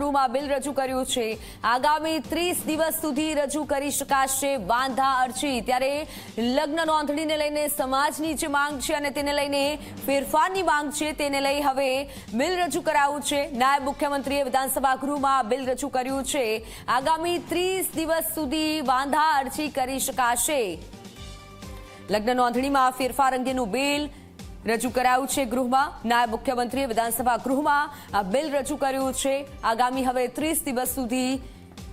માં બિલ રજૂ કર્યું છે. આગામી ત્રીસ દિવસ સુધી રજૂ કરી શકાશે વાંધા અરજી. ત્યારે લગ્ન નોંધણીને લઈને સમાજની જે માંગ છે અને તેને લઈને ફેરફારની માંગ છે તેને લઈ હવે બિલ રજૂ કરાયું છે. નાયબ મુખ્યમંત્રીએ વિધાનસભા ગૃહમાં બિલ રજૂ કર્યું છે. આગામી ત્રીસ દિવસ સુધી વાંધા અરજી કરી શકાશે. લગ્ન નોંધણીમાં ફેરફાર અંગેનું બિલ રજૂ કરાયું છે ગૃહમાં. નાયબ મુખ્યમંત્રીએ વિધાનસભા ગૃહમાં આ બિલ રજૂ કર્યું છે. આગામી હવે ત્રીસ દિવસ સુધી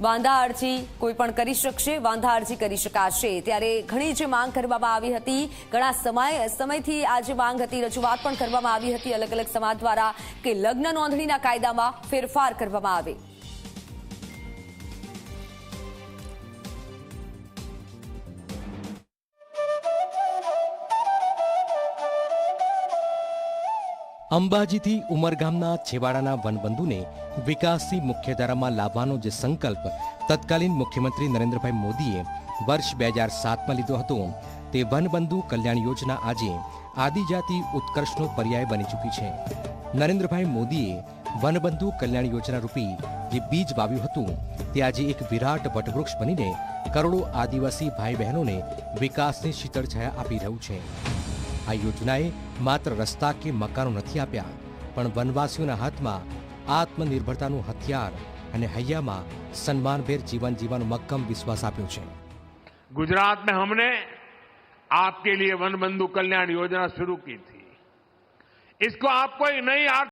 વાંધા અરજી કોઈ પણ કરી શકશે, વાંધા અરજી કરી શકાશે. ત્યારે ઘણી જે માંગ કરવામાં આવી હતી, ઘણા સમય, સમયથી આ જે માંગ હતી, રજૂઆત પણ કરવામાં આવી હતી અલગ અલગ સમાજ દ્વારા કે લગ્ન નોંધણીના કાયદામાં ફેરફાર કરવામાં આવે. અંબાજીથી ઉમરગામના છેવાડાના વનબંધુને વિકાસથી મુખ્યધારામાં લાવવાનો જે સંકલ્પ તત્કાલીન મુખ્યમંત્રી નરેન્દ્રભાઈ મોદીએ વર્ષ બે હજાર સાતમાં લીધો હતો, તે વનબંધુ કલ્યાણ યોજના આજે આદિજાતિ ઉત્કર્ષનો પર્યાય બની ચૂકી છે. નરેન્દ્રભાઈ મોદીએ વનબંધુ કલ્યાણ યોજના રૂપી જે બીજ વાવ્યું હતું, તે આજે એક વિરાટ વટવૃક્ષ બનીને કરોડો આદિવાસી ભાઈ બહેનોને વિકાસની શીતળ છાયા આપી રહ્યું છે. આ યોજનાએ માત્ર રસ્તા કે મકાનો નથી આપ્યા પણ વનવાસીઓના હાથમાં આત્મનિર્ભરતાનું હથિયાર અને હૈયામાં સન્માનભેર જીવન જીવવાનો મક્કમ વિશ્વાસ આપ્યો છે गुजरात में हमने आपके लिए वन बंधु कल्याण योजना शुरू की थी इसको आपको एक नई